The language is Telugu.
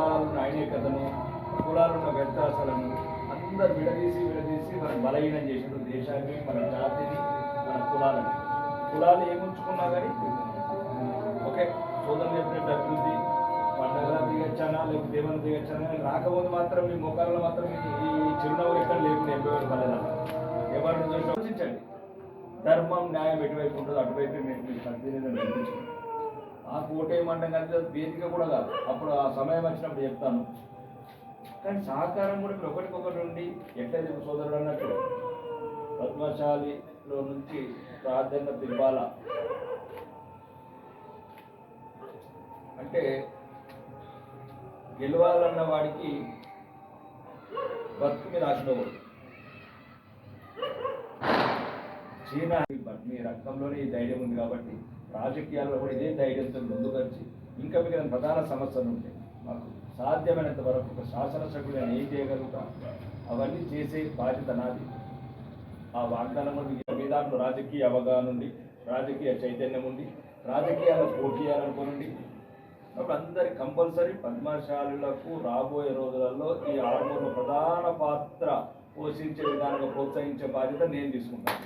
కులాలున్న ఐన్యకతను కులాలున్న వ్యత్యాసాలను అందరు విడదీసి విడదీసి మనం బలహీనం చేసిన దేశాన్ని మన జాతిని మన కులాలని. కులాలు ఏముంచుకున్నా కానీ ఓకే సోదరులు చెప్పినట్టు అభివృద్ధి పండుగ దిగచ్చానా లేకపోతే ఏమైనా దిగచ్చానా రాకముందు మాత్రం మీ ముఖాల్లో మాత్రం ఈ చిరునవ్వు ఎక్కడ లేవు ఎంపీ పర్లేదు ఎవరిని చూసి ఆలోచించండి. ధర్మం న్యాయం ఎటువైపు ఉంటుందో అటువైపు మీకు ప్రతినిధి నిర్మించండి ఆ కోటేయమంటాం కానీ అది వేదిక కూడా కాదు. అప్పుడు ఆ సమయం వచ్చినప్పుడు చెప్తాను. కానీ సహకారం కూడా మీరు ఒకరికొకటి ఉండి ఎట్లయితే సోదరుడు అన్నట్టు పద్మశాలిలో నుంచి ప్రాధాన్యత ఇవ్వాలా? అంటే గెలవాలన్న వాడికి బతుకు మీద ఆశపడకూడదు చీనా మీ రక్తంలోనే ఈ ధైర్యం ఉంది కాబట్టి రాజకీయాల్లో కూడా ఇదే ధైర్యంతో ముందుకు వచ్చి ఇంకా మిగిలిన ప్రధాన సమస్యలు ఉంటాయి. మాకు సాధ్యమైనంత వరకు ఒక శాసనసభ్యులు నేను ఏం చేయగలుగుతా? అవన్నీ చేసే బాధ్యత నాది. ఆ వాగ్దానం మీ దాంట్లో రాజకీయ అవగాహన ఉంది రాజకీయ చైతన్యం ఉంది రాజకీయాల్లో పోటీ చేయాలనుకోనండి అప్పుడు అందరి కంపల్సరీ పద్మశాలులకు రాబోయే రోజులలో ఈ ఆరుగురు ప్రధాన పాత్ర పోషించే విధానంగా ప్రోత్సహించే బాధ్యత నేను తీసుకుంటాను.